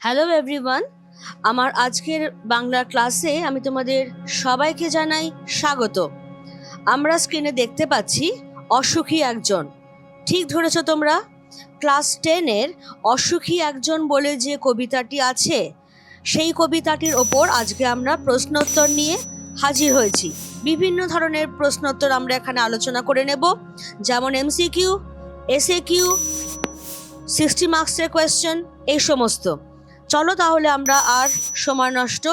Hello everyone আমার আজকের বাংলা ক্লাসে আমি তোমাদের সবাইকে জানাই স্বাগত। আমরা স্ক্রিনে দেখতে পাচ্ছি অসুখী একজন। ঠিক ধরেছ তোমরা? ক্লাস টেনের অসুখী একজন বলে যে কবিতাটি আছে, সেই কবিতাটির ওপর আজকে আমরা প্রশ্নোত্তর নিয়ে হাজির হয়েছি। বিভিন্ন ধরনের প্রশ্নোত্তর আমরা এখানে আলোচনা করে নেব। যেমন এমসিকিউ এসএ কিউ সিক্সটি মার্কসের কোয়েশ্চেন এই সমস্ত। চলো তাহলে আমরা আর সময় নষ্ট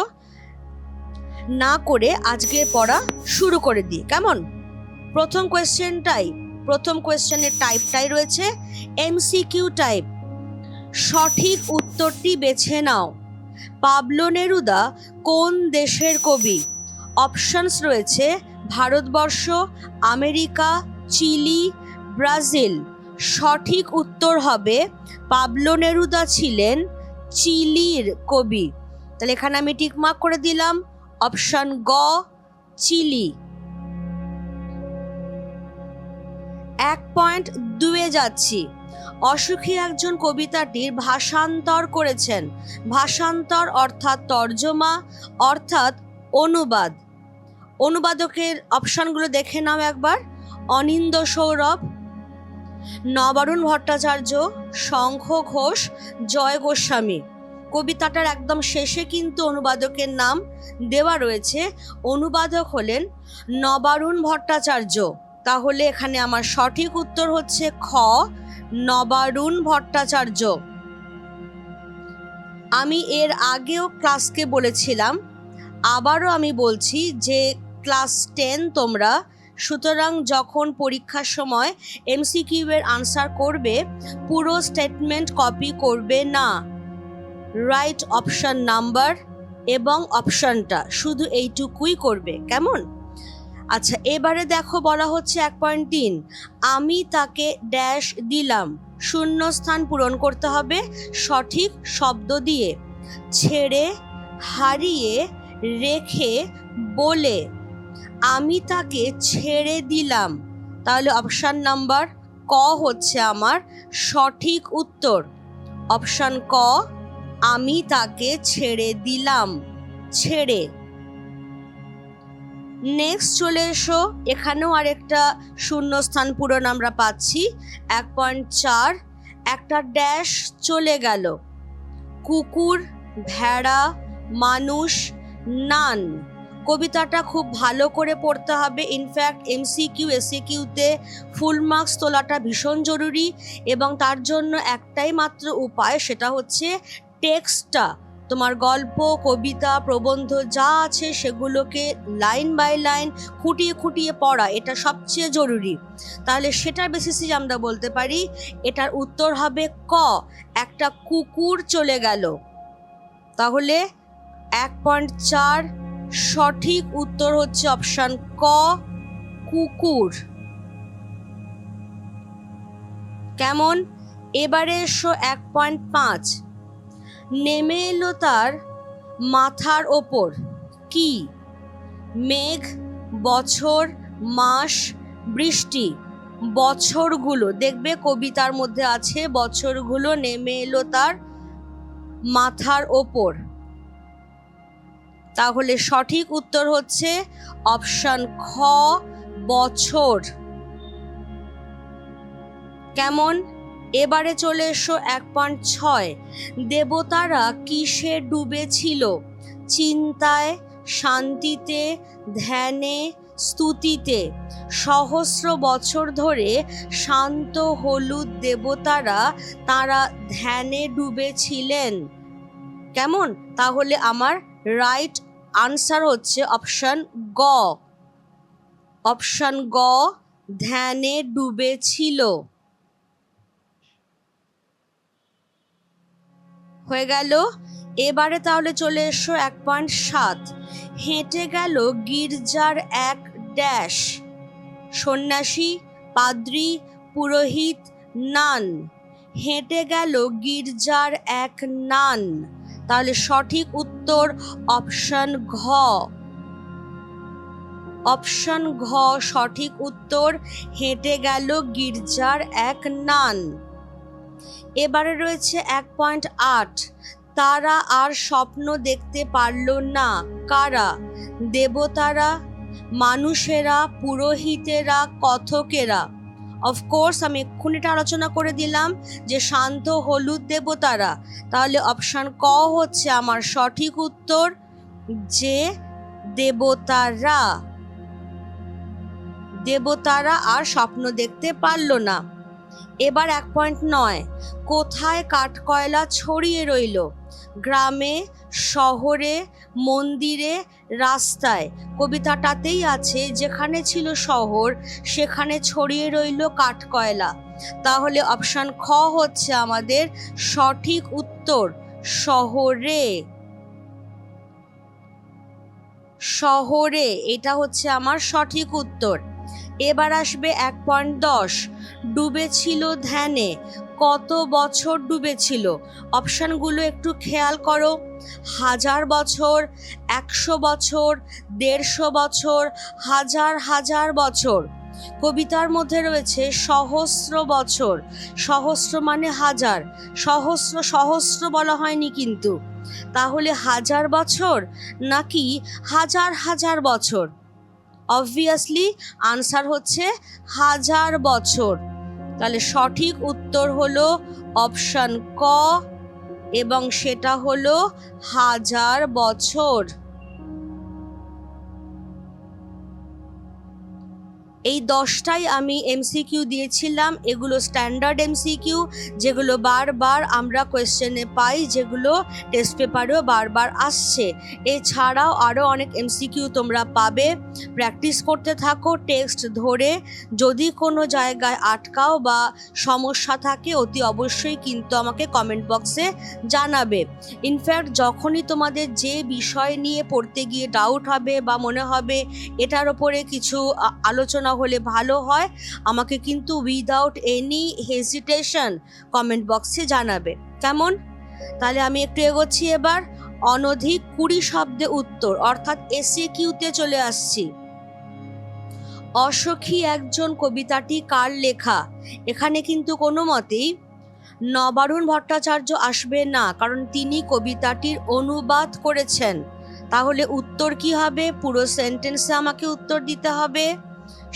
না করে আজকে পড়া শুরু করে দিই। কেমন? প্রথম কোয়েশ্চেনটাই প্রথম কোয়েশ্চেনের টাইপটাই রয়েছে। এমসিকিউ টাইপ সঠিক উত্তরটি বেছে নাও। পাবলো নেরুদা কোন দেশের কবি? অপশনস রয়েছে ভারতবর্ষ, আমেরিকা, চিলি, ব্রাজিল। সঠিক উত্তর হবে পাবলো নেরুদা ছিলেন চিলির কবি। তাহলে এখানে আমি টিক মার্ক করে দিলাম। অপশন গ, চিলি। এক পয়েন্ট দুয়ে যাচ্ছি। অসুখী একজন কবিতাটির ভাষান্তর করেছেন। ভাষান্তর অর্থাৎ তর্জমা, অর্থাৎ অনুবাদ। অনুবাদকের অপশনগুলো দেখে নাও একবার। অনিন্দ সৌরভ নবারুণ ভট্টাচার্য, শঙ্খ ঘোষ, জয় গোস্বামী। কবিতাটার একদম শেষে কিন্তু অনুবাদকের নাম দেওয়া রয়েছে। অনুবাদক হলেন নবারুণ ভট্টাচার্য। তাহলে এখানে আমার সঠিক উত্তর হচ্ছে খ, নবারুণ ভট্টাচার্য। আমি এর আগেও ক্লাসকে বলেছিলাম, আবারও আমি বলছি যে ক্লাস টেন তোমরা সুতরাং যখন পরীক্ষার সময় এমসিকিউ এর আনসার করবে, পুরো স্টেটমেন্ট কপি করবে না। রাইট অপশন নাম্বার এবং অপশনটা শুধু এইটুকুই করবে, কেমন? আচ্ছা এবারে দেখো বলা হচ্ছে এক পয়েন্ট তিন। আমি তাকে ড্যাশ দিলাম। শূন্য স্থান পূরণ করতে হবে সঠিক শব্দ দিয়ে। ছেড়ে, হারিয়ে, রেখে, বলে। আমি তাকে ছেড়ে দিলাম। তাহলে অপশান নাম্বার ক হচ্ছে আমার সঠিক উত্তর। অপশান ক, আমি তাকে ছেড়ে দিলাম। ছেড়ে। নেক্সট চলে এসো। এখানেও আরেকটা শূন্যস্থান পূরণ আমরা পাচ্ছি। এক পয়েন্ট চার, একটা ড্যাশ চলে গেল। কুকুর, ভেড়া, মানুষ, নান। কবিতাটা খুব ভালো করে পড়তে হবে। ইনফ্যাক্ট এমসিকিউ এসিকিউতে ফুল মার্কস তোলাটা ভীষণ জরুরি এবং তার জন্য একটাই মাত্র উপায় সেটা হচ্ছে টেক্সটটা তোমার গল্প, কবিতা, প্রবন্ধ যা আছে সেগুলোকে লাইন বাই লাইন খুঁটিয়ে খুঁটিয়ে পড়া, এটা সবচেয়ে জরুরি। তাহলে সেটার বেসিসে আমরা বলতে পারি, এটার উত্তর হবে ক, একটা কুকুর চলে গেল। তাহলে এক পয়েন্ট চার সঠিক উত্তর হচ্ছে অপশন ক, কুকুর। কেমন? এবারে এসো এক পয়েন্ট পাঁচ। নেমে এলো তার মাথার ওপর। কি? মেঘ, বছর, মাস, বৃষ্টি। বছরগুলো। দেখবে কবিতার মধ্যে আছে, বছরগুলো নেমে এলো তার মাথার ওপর। তাহলে সঠিক উত্তর হচ্ছে অপশন খ, বছর। কেমন? এবারে চলে এসো এক পয়েন্ট ছয়। দেবতারা কিসে ডুবেছিল? চিন্তায়, শান্তিতে, ধ্যানে, স্তুতিতে। সহস্র বছর ধরে শান্ত হলুদ দেবতারা তারা ধ্যানে ডুবেছিলেন। কেমন? তাহলে আমার রাইট আনসার হচ্ছে অপশন গ। অপশন গ, ধ্যানে ডুবেছিল হয়ে গেল। এবারে তাহলে চলে এসো এক পয়েন্ট সাত। হেঁটে গেল গির্জার এক ড্যাশ সন্ন্যাসী, পাদ্রি, পুরোহিত, নান। হেঁটে গেল গির্জার এক নান। তাহলে সঠিক উত্তর অপশন ঘ। অপশন ঘ, সঠিক উত্তর, হেঁটে গেল গির্জার এক নান। এবারে রয়েছে এক পয়েন্ট আট। তারা আর স্বপ্ন দেখতে পারল না। কারা? দেবতারা, মানুষেরা, পুরোহিতেরা, কথকেরা। অফকোর্স আমি এক্ষুনি এটা আলোচনা করে দিলাম যে শান্ত হলুদ দেবতারা। তাহলে অপশান ক হচ্ছে আমার সঠিক উত্তর যে দেবতারা। দেবতারা আর স্বপ্ন দেখতে পারল না। এবার এক পয়েন্ট নয়। কোথায় কাঠকয়লা ছড়িয়ে রইল? গ্রামে, শহরে, মন্দিরে, রাস্তায়। কবিতাটাতেই আছে, যেখানে ছিল শহর, সেখানে ছড়িয়ে রইল কাঠকয়লা। তাহলে অপশান খ হচ্ছে আমাদের সঠিক উত্তর, শহরে। শহরে, এটা হচ্ছে আমার সঠিক উত্তর। এবার আসবে এক পয়েন্ট দশ। ডুবেছিল ধ্যানে। কত বছর ডুবেছিল? অপশানগুলো একটু খেয়াল করো। হাজার বছর, একশো বছর, দেড়শো বছর, হাজার হাজার বছর। কবিতার মধ্যে রয়েছে সহস্র বছর। সহস্র মানে হাজার। সহস্র সহস্র বলা হয়নি কিন্তু। তাহলে হাজার বছর নাকি হাজার হাজার বছর? অবভিয়াসলি আনসার হচ্ছে হাজার বছর। তাহলে সঠিক উত্তর হলো অপশান ক এবং সেটা হলো হাজার বছর। এই দশটাই আমি এমসিকিউ দিয়েছিলাম। এগুলো স্ট্যান্ডার্ড এমসিকিউ যেগুলো বারবার আমরা কোয়েশ্চেনে পাই, যেগুলো টেস্ট পেপারেও বারবার আসছে। এছাড়াও আরও অনেক এমসিকিউ তোমরা পাবে। প্র্যাকটিস করতে থাকো টেক্সট ধরে। যদি কোনো জায়গায় আটকাও বা সমস্যা থাকে, অতি অবশ্যই কিন্তু আমাকে কমেন্ট বক্সে জানাবে। ইনফ্যাক্ট যখনই তোমাদের যে বিষয় নিয়ে পড়তে গিয়ে ডাউট হবে বা মনে হবে, এটার ওপরে কিছু আলোচনা হলে ভালো হয়। আমাকে কিন্তু উইদাউট এনি হেজিটেশন কমেন্ট বক্সে জানাবে। কেমন? তাহলে আমি একটু এগোচ্ছি এবার। অনধিক কুড়ি শব্দে উত্তর, অর্থাৎ এসে কিউতে চলে আসছি। অসখী একজন কবিতাটি কার লেখা? এখানে কিন্তু কোনো মতেই নবারুণ ভট্টাচার্য আসবে না, কারণ তিনি কবিতাটির অনুবাদ করেছেন। তাহলে উত্তর কি হবে? পুরো সেন্টেন্সে আমাকে উত্তর দিতে হবে।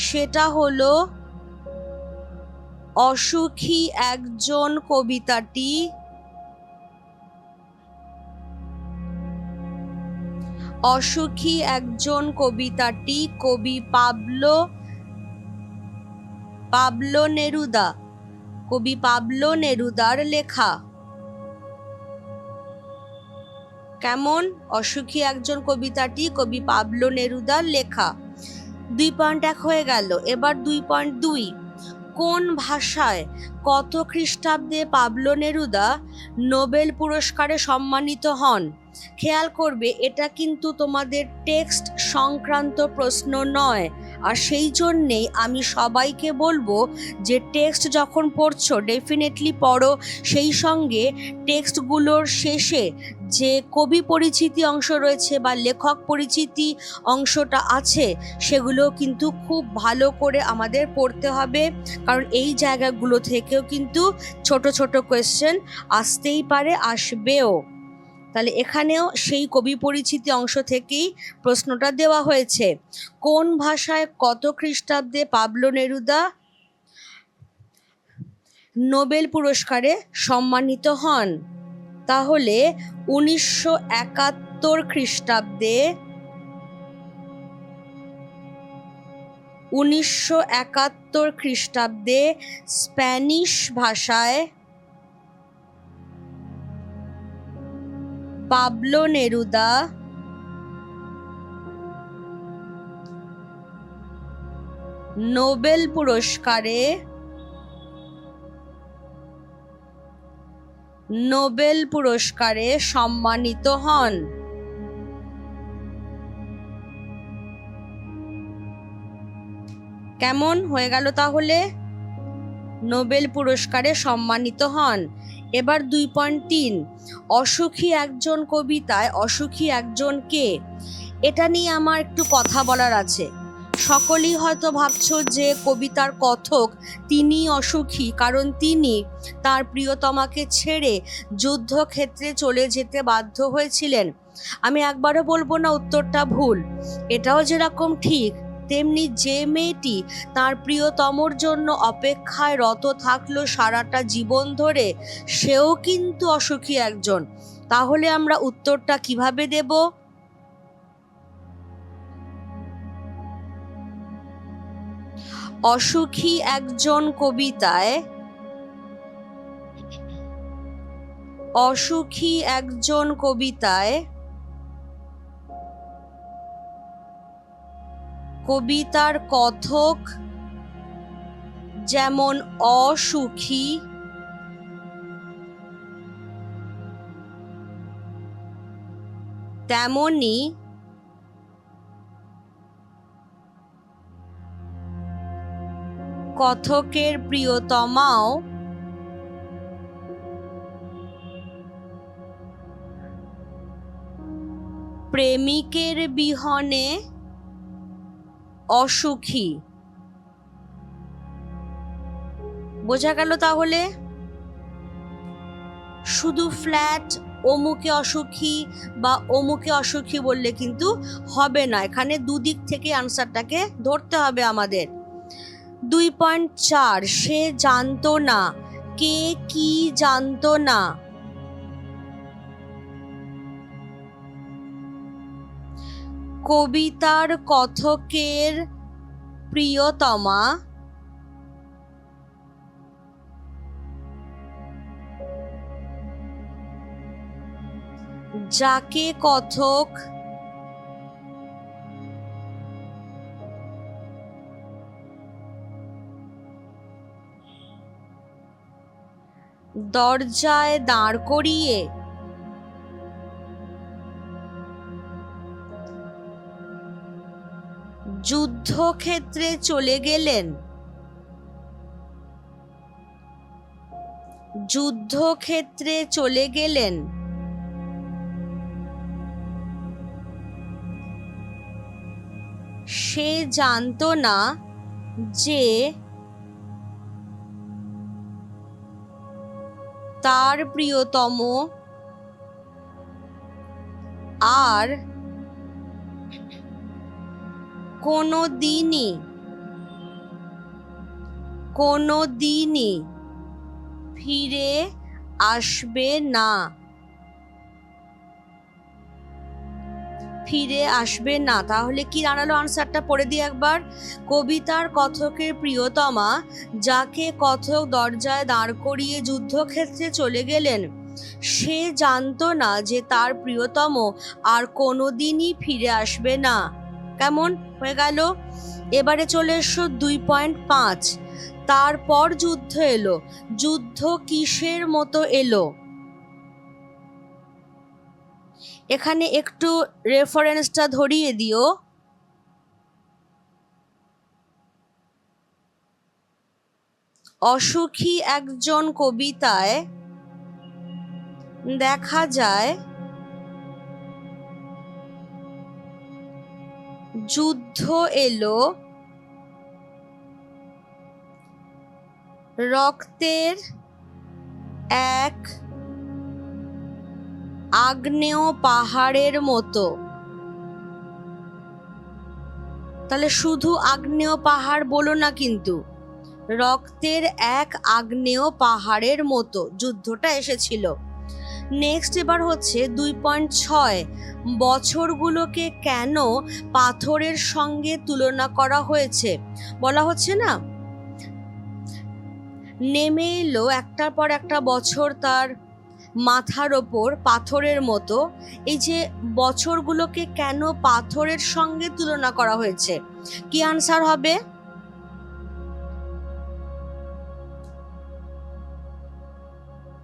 সেটা হলো, অসুখী একজন কবিতাটি অসুখী একজন কবিতাটি কবি পাবলো পাবলো নেরুদা, কবি পাবলো নেরুদার লেখা। কেমন? অসুখী একজন কবিতাটি কবি পাবলো নেরুদার লেখা। দুই পয়েন্ট এক হয়ে গেল। এবার দুই পয়েন্ট দুই। কোন ভাষায় কত খ্রিস্টাব্দে পাবলো নেরুদা নোবেল পুরস্কারে সম্মানিত হন? খেয়াল করবে, এটা কিন্তু তোমাদের টেক্সট সংক্রান্ত প্রশ্ন নয়। আর সেই জন্যেই আমি সবাইকে বলব যে টেক্সট যখন পড়ছো ডেফিনেটলি পড়ো। সেই সঙ্গে টেক্সটগুলোর শেষে যে কবি পরিচিতি অংশ রয়েছে বা লেখক পরিচিতি অংশটা আছে, সেগুলো কিন্তু খুব ভালো করে আমাদের পড়তে হবে। কারণ এই জায়গাগুলো থেকেও কিন্তু ছোট ছোট কোয়েশ্চেন আসতেই পারে, আসবেও। তাহলে এখানেও সেই কবি পরিচিতি অংশ থেকেই প্রশ্নটা দেওয়া হয়েছে। কোন ভাষায় কত খ্রিস্টাব্দে পাবলো নেরুদা? নোবেল পুরস্কারে সম্মানিত হন। তাহলে উনিশশো একাত্তর খ্রিস্টাব্দে উনিশশো একাত্তর খ্রিস্টাব্দে স্প্যানিশ ভাষায় পাবলো নেরুদা নোবেল পুরস্কারে নোবেল পুরস্কারে সম্মানিত হন। কেমন হয়ে গেল তাহলে? নোবেল পুরস্কারে সম্মানিত হন। এবার দুই পয়েন্ট তিন। অসুখী একজন কবিতায় অসুখী একজন কে? এটা নিয়ে আমার একটু কথা বলার আছে। সকলেই হয়তো ভাবছ যে কবিতার কথক তিনি অসুখী, কারণ তিনি তার প্রিয়তমাকে ছেড়ে যুদ্ধক্ষেত্রে চলে যেতে বাধ্য হয়েছিলেন। আমি একবারও বলব না উত্তরটা ভুল। এটাও যেরকম ঠিক তেমনি যে মেয়েটি তার প্রিয়তমর জন্য অপেক্ষায় রত থাকল সারাটা জীবন ধরে, সেও কিন্তু অসুখী একজন। তাহলে আমরা উত্তরটা কীভাবে দেব? অসুখী একজন কবিতায়, অসুখী একজন কবিতায় কবিতার কথক যেমন অসুখী তেমনি কথকের প্রিয়তমাও প্রেমিকের বিহনে অসুখী। বোঝা গেল তাহলে? শুধু ফ্ল্যাট অমুকে অসুখী বা অমুকে অসুখী বললে কিন্তু হবে না। এখানে দুদিক থেকে আনসারটাকে ধরতে হবে আমাদের। দুই পয়েন্ট চার, সে জানতো না। কে কি জানতো না? কবিতার কথকের প্রিয়তমা। যাকে কথক দরজায় দাঁড় করিয়ে যুদ্ধক্ষেত্রে চলে গেলেন। যুদ্ধক্ষেত্রে চলে গেলেন। সে জানতো না যে তার প্রিয়তম আর কোনো দিনই কোনো দিনই ফিরে আসবে না। ফিরে আসবে না। তাহলে কি দাঁড়াল আনসারটা পড়ে দিই একবার? কবিতার কথকের প্রিয়তমা, যাকে কথক দরজায় দাঁড় করিয়ে যুদ্ধক্ষেত্রে চলে গেলেন, সে জানতো না যে তার প্রিয়তম আর কোনোদিনই ফিরে আসবে না। কেমন? হয়ে গেল। এবারে চলে এসো দুই পয়েন্ট পাঁচ। তারপর যুদ্ধ এলো। যুদ্ধ কিসের মতো এলো? এখানে একটু রেফারেন্সটা ধরিয়ে দিও। অসুখী একজন কবিতায় দেখা যায় যুদ্ধ এলো। রক্তের এক আগ্নেয় পাহাড়ের মতো। তাহলে শুধু আগ্নেয় পাহাড় বলো না কিন্তু, রক্তের এক আগ্নেয় পাহাড়ের মতো যুদ্ধটা এসেছিল। নেক্সট এবার হচ্ছে দুই পয়েন্ট ছয়। বছরগুলোকে কেন পাথরের সঙ্গে তুলনা করা হয়েছে? বলা হচ্ছে না? নেমে এলো একটার পর একটা বছর তার মাথার ওপর পাথরের মতো। এই যে বছরগুলোকে কেন পাথরের সঙ্গে তুলনা করা হয়েছে? কি আনসার হবে?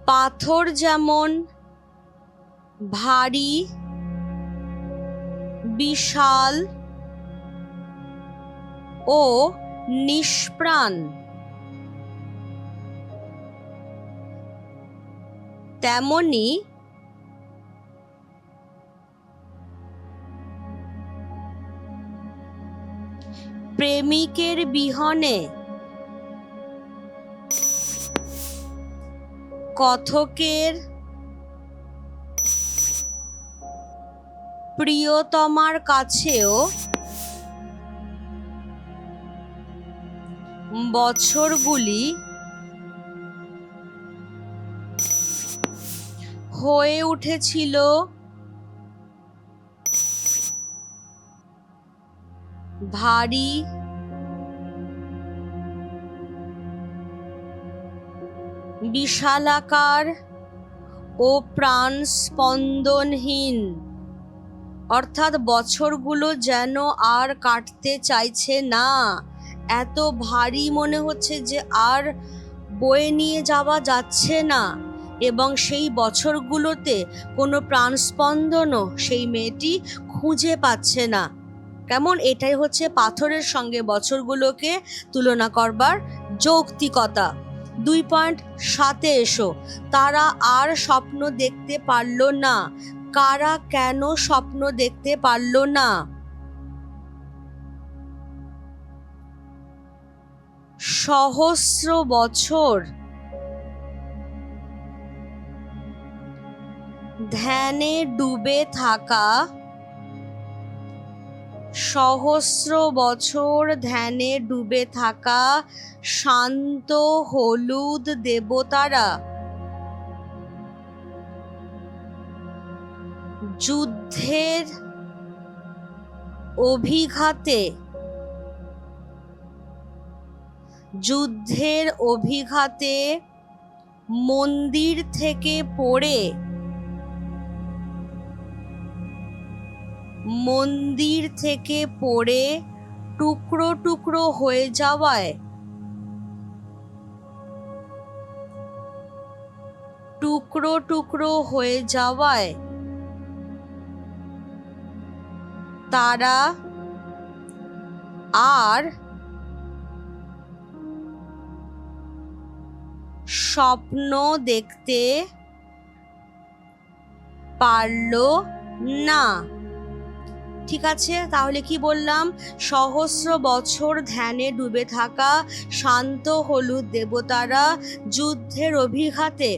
পাথর যেমন ভারী বিশাল ও নিষ্প্রাণ। তেমনি প্রেমিকের বিহনে কথকের প্রিয়তমার কাছেও বছরগুলি হয়ে উঠেছিল। ভারী বিশালাকার ও প্রাণ স্পন্দনহীন অর্থাৎ বছরগুলো যেন আর কাটতে চাইছে না। এত ভারী মনে হচ্ছে যে আর বয়ে নিয়ে যাওয়া যাচ্ছে না। এবং সেই বছরগুলোতে কোনো প্রাণস্পন্দনও সেই মেয়েটি খুঁজে পাচ্ছে না। কেমন? এটাই হচ্ছে পাথরের সঙ্গে বছরগুলোকে তুলনা করবার যৌক্তিকতা। দুই পয়েন্ট সাতে এসো। তারা আর স্বপ্ন দেখতে পারল না। কারা কেন স্বপ্ন দেখতে পারল না? সহস্র বছর। ধ্যানে ডুবে থাকা। সহস্র বছর ধ্যানে ডুবে থাকা শান্ত হলুদ দেবতারা। যুদ্ধের অভিঘাতে যুদ্ধের অভিঘাতে মন্দির থেকে পড়ে মন্দির থেকে পড়ে টুকরো টুকরো হয়ে যাওয়ায়, টুকরো টুকরো হয়ে যাওয়ায় তারা আর স্বপ্ন দেখতে পারল না। ঠিক আছে, তাহলে কি বললাম? সহস্র বছর ধ্যানে ডুবে থাকা শান্ত হলুদ দেবতারা যুদ্ধের অভিঘাতে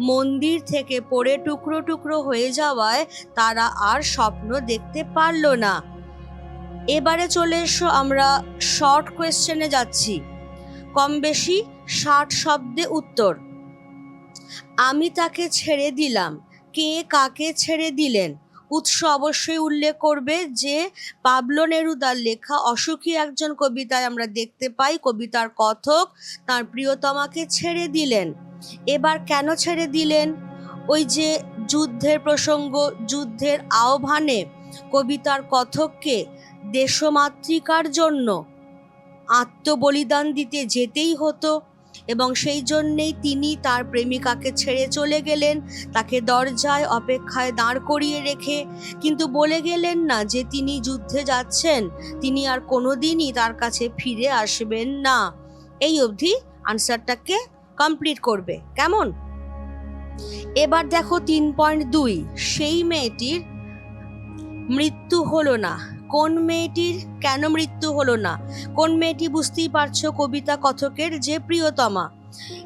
মন্দির থেকে পড়ে টুকরো টুকরো হয়ে যাওয়ায় তারা আর স্বপ্ন দেখতে পারল না। এবারে চলে এসো, আমরা শর্ট কোয়েশ্চেনে যাচ্ছি। কম বেশি ষাট শব্দে উত্তর। আমি তাকে ছেড়ে দিলাম। কে কাকে ছেড়ে দিলেন? উৎস অবশ্যই উল্লেখ করবে যে, পাবলো নেরুদার লেখা অসুখী একজন কবিতায় আমরা দেখতে পাই, কবিতার কথক তার প্রিয়তমাকে ছেড়ে দিলেন। এবার কেন ছেড়ে দিলেন? ওই যে যুদ্ধের প্রসঙ্গ, যুদ্ধের আহ্বানে কবিতার কথককে দেশমাতৃকার জন্য আত্মবলিদান দিতে যেতেই হতো এবং সেই জন্যেই তিনি তার প্রেমিকাকে ছেড়ে চলে গেলেন, তাকে দরজায় অপেক্ষায় দাঁড় করিয়ে রেখে। কিন্তু বলে গেলেন না যে তিনি যুদ্ধে যাচ্ছেন, তিনি আর কোনোদিনই তার কাছে ফিরে আসবেন না। এই অবধি আনসারটাকে কমপ্লিট করবে। কেমন? এবার দেখো তিন পয়েন্ট দুই, সেই মেয়েটির মৃত্যু হলো না। কোন মেয়েটির? কেন মৃত্যু হলো না? কোন মেয়েটি বুঝতেই পারছ কবিতা কথকের যে প্রিয়তমা?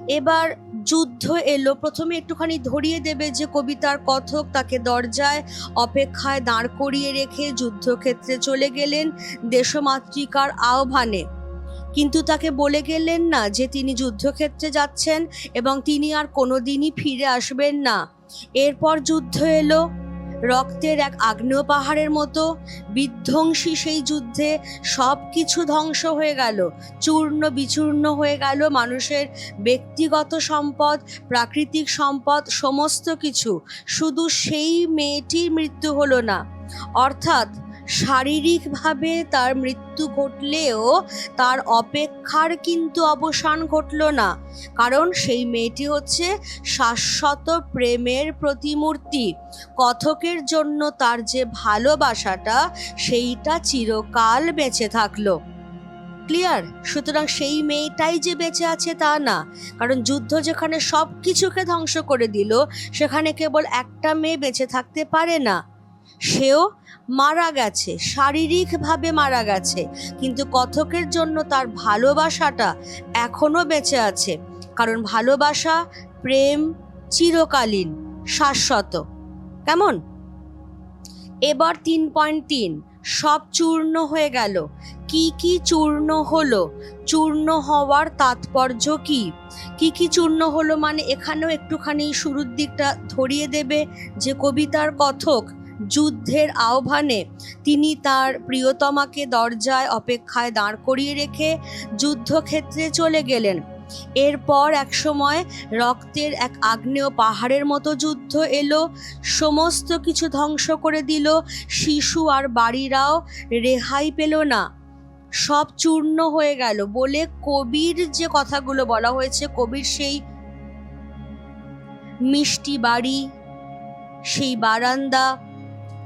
এবার যুদ্ধ এলো। প্রথমে একটুখানি ধরিয়ে দেবে যে কবিতার কথক তাকে দরজায় অপেক্ষায় দাঁড় করিয়ে রেখে যুদ্ধক্ষেত্রে চলে গেলেন দেশমাতৃকার আহ্বানে। কিন্তু তাকে বলে গেলেন না যে তিনি যুদ্ধক্ষেত্রে যাচ্ছেন এবং তিনি আর কোনোদিনই ফিরে আসবেন না। এরপর যুদ্ধ এলো। রক্তের এক আগ্নেয় পাহাড়ের মতো বিধ্বংসী সেই যুদ্ধে সব কিছু ধ্বংস হয়ে গেল। চূর্ণ বিচূর্ণ হয়ে গেল মানুষের ব্যক্তিগত সম্পদ, প্রাকৃতিক সম্পদ, সমস্ত কিছু। শুধু সেই মেয়েটির মৃত্যু হলো না। অর্থাৎ শারীরিকভাবে তার মৃত্যু ঘটলেও তার অপেক্ষার কিন্তু অবসান ঘটল না। কারণ সেই মেয়েটি হচ্ছে শাশ্বত প্রেমের প্রতিমূর্তি। কথকের জন্য তার যে ভালোবাসাটা, সেইটা চিরকাল বেঁচে থাকল। ক্লিয়ার? সুতরাং সেই মেয়েটাই যে বেঁচে আছে তা না। কারণ যুদ্ধ যেখানে সব কিছুকে ধ্বংস করে দিল, সেখানে কেবল একটা মেয়ে বেঁচে থাকতে পারে না। সেও মারা গেছে, শারীরিকভাবে মারা গেছে, কিন্তু কথকের জন্য তার ভালোবাসাটা এখনও বেঁচে আছে, কারণ ভালোবাসা, প্রেম চিরকালীন, শাশ্বত। কেমন? এবার তিন পয়েন্ট তিন, সব চূর্ণ হয়ে গেল। কি কি চূর্ণ হলো? চূর্ণ হওয়ার তাৎপর্য কি? কি কি চূর্ণ হলো মানে এখানেও একটুখানি শুরুর দিকটা ধরিয়ে দেবে যে কবিতার কথক যুদ্ধের আহ্বানে তিনি তার প্রিয়তমাকে দরজায় অপেক্ষায় দাঁড় করিয়ে রেখে যুদ্ধক্ষেত্রে চলে গেলেন। এরপর এক সময় রক্তের এক আগ্নেয় পাহাড়ের মতো যুদ্ধ এলো, সমস্ত কিছু ধ্বংস করে দিল, শিশু আর বাড়িরাও রেহাই পেল না। সব চূর্ণ হয়ে গেল বলে কবির যে কথাগুলো বলা হয়েছে, কবির সেই মিষ্টি বাড়ি, সেই বারান্দা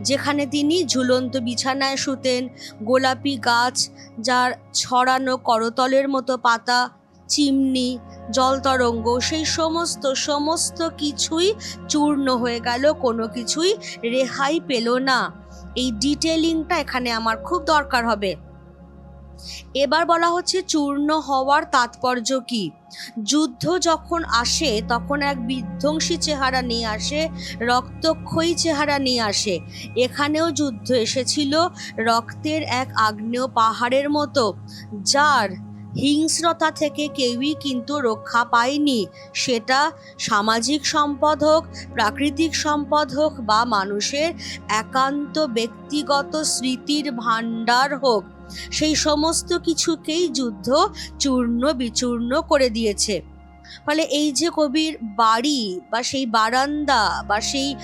যেখানে তিনি ঝুলন্ত বিছানায় শুতেন। গোলাপি গাছ যার ছড়ানো করতলের মতো পাতা, চিমনি জলতরঙ্গ সেই সমস্ত সমস্ত কিছুই চূর্ণ হয়ে গেল, কোনো কিছুই রেহাই পেল না। এই ডিটেলিংটা এখানে আমার খুব দরকার হবে। এবার বলা হচ্ছে চূর্ণ হওয়ার তাৎপর্য কি? যুদ্ধ যখন আসে, তখন এক বিধ্বংসী চেহারা নিয়ে আসে, রক্তক্ষয়ী চেহারা নিয়ে আসে। এখানেও যুদ্ধ এসেছিল রক্তের এক আগ্নেয় পাহাড়ের মতো, যার হিংস্রতা থেকে কেউই কিন্তু রক্ষা পায়নি। সেটা সামাজিক সম্পদ হোক, প্রাকৃতিক সম্পদ হোক বা মানুষের একান্ত ব্যক্তিগত স্মৃতির ভাণ্ডার হোক। সেই সমস্ত কিছুকেই যুদ্ধ চূর্ণ বিচূর্ণ করে দিয়েছে। ফলে এই যে কবির বাড়ি বা সেই বারান্দা বা সেই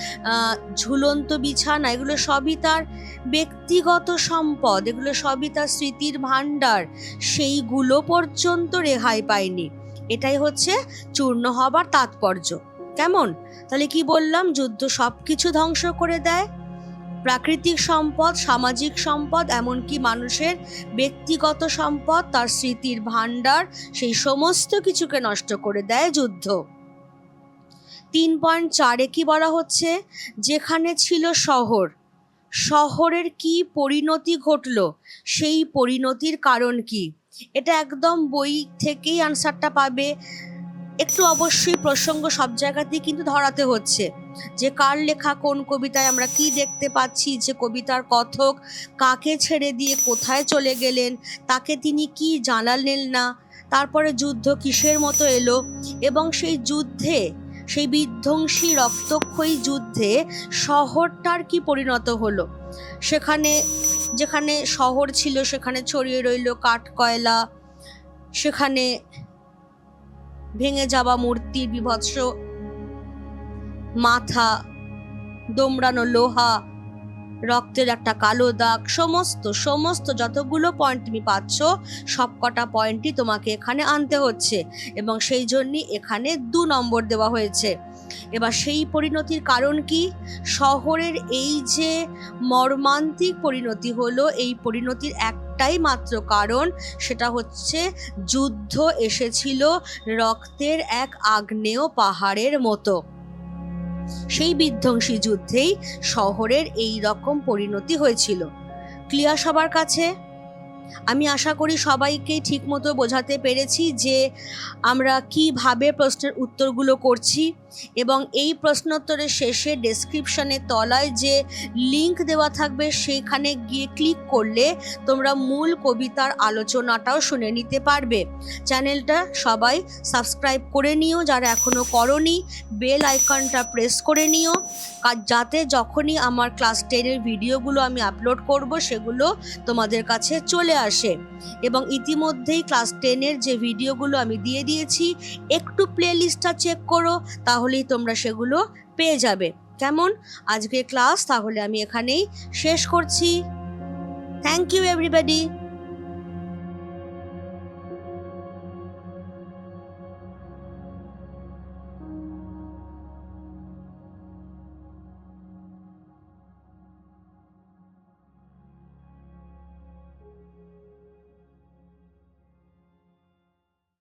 ঝুলন্ত বিছানা, এগুলো সবই তার ব্যক্তিগত সম্পদ, এগুলো সবই তার স্মৃতির ভাণ্ডার, সেইগুলো পর্যন্ত রেহাই পায়নি। এটাই হচ্ছে চূর্ণ হবার তাৎপর্য। কেমন? তাহলে কি বললাম? যুদ্ধ সব কিছু ধ্বংস করে দেয়। প্রাকৃতিক সম্পদ, সামাজিক সম্পদ, এমনকি মানুষের ব্যক্তিগত সম্পদ, তার স্মৃতির ভাণ্ডার, সেই সমস্ত কিছুকে নষ্ট করে দেয় যুদ্ধ। তিন পয়েন্ট চারে কি বলা হচ্ছে? যেখানে ছিল শহর, শহরের কি পরিণতি ঘটলো? সেই পরিণতির কারণ কি? এটা একদম বই থেকেই আনসারটা পাবে। একটু অবশ্যই প্রসঙ্গ সব জায়গাতেই কিন্তু ধরাতে হচ্ছে। যে কার লেখা কোন কবিতায় আমরা কি দেখতে পাচ্ছি, যে কবিতার কথক কাকে ছেড়ে দিয়ে কোথায় চলে গেলেন, তাকে তিনি কি জানালেন না, তারপরে যুদ্ধ কিসের মতো এলো এবং সেই যুদ্ধে, সেই বিধ্বংসী রক্তক্ষয়ী যুদ্ধে শহরটার কি পরিণত হলো? সেখানে, যেখানে শহর ছিল সেখানে ছড়িয়ে রইল কাঠ কয়লা সেখানে ভেঙে যাওয়া মূর্তির বিভৎস মাথা, দোমড়ানো লোহা, রক্তের একটা কালো দাগ, সমস্ত সমস্ত যতগুলো পয়েন্ট তুমি পাচ্ছ, সবকটা পয়েন্টই তোমাকে এখানে আনতে হচ্ছে। এবং সেই জন্যই এখানে দু নম্বর দেওয়া হয়েছে। এবার সেই পরিণতির কারণ কি? শহরের এই যে মর্মান্তিক পরিণতি হলো, এই পরিণতির একটাই মাত্র কারণ সেটা হচ্ছে যুদ্ধ এসেছিল রক্তের এক আগ্নেয় পাহাড়ের মতো। সেই বিধ্বংসী যুদ্ধেই শহরের এই রকম পরিণতি হয়েছিল। ক্লিয়া সবার কাছে? আমি আশা করি সবাইকে ঠিকমতো বোঝাতে পেরেছি যে আমরা কীভাবে প্রশ্নের উত্তরগুলো করছি এবং এই প্রশ্নোত্তরের শেষে ডেসক্রিপশনের তলায় যে লিংক দেওয়া থাকবে সেখানে গিয়ে ক্লিক করলে তোমরা মূল কবিতার আলোচনাটাও শুনে নিতে পারবে। চ্যানেলটা সবাই সাবস্ক্রাইব করে নিও, যারা এখনও করনি বেল আইকনটা প্রেস করে নিও যাতে যখনই আমার ক্লাস টেনের ভিডিওগুলো আমি আপলোড করব, সেগুলো তোমাদের কাছে চলে আসে। এবং ইতিমধ্যেই ক্লাস টেনের যে ভিডিওগুলো আমি দিয়ে দিয়েছি, একটু প্লে লিস্টটা চেক করো, তাহলেই তোমরা সেগুলো পেয়ে যাবে। কেমন? আজকের ক্লাস তাহলে আমি এখানেই শেষ করছি। Thank you everybody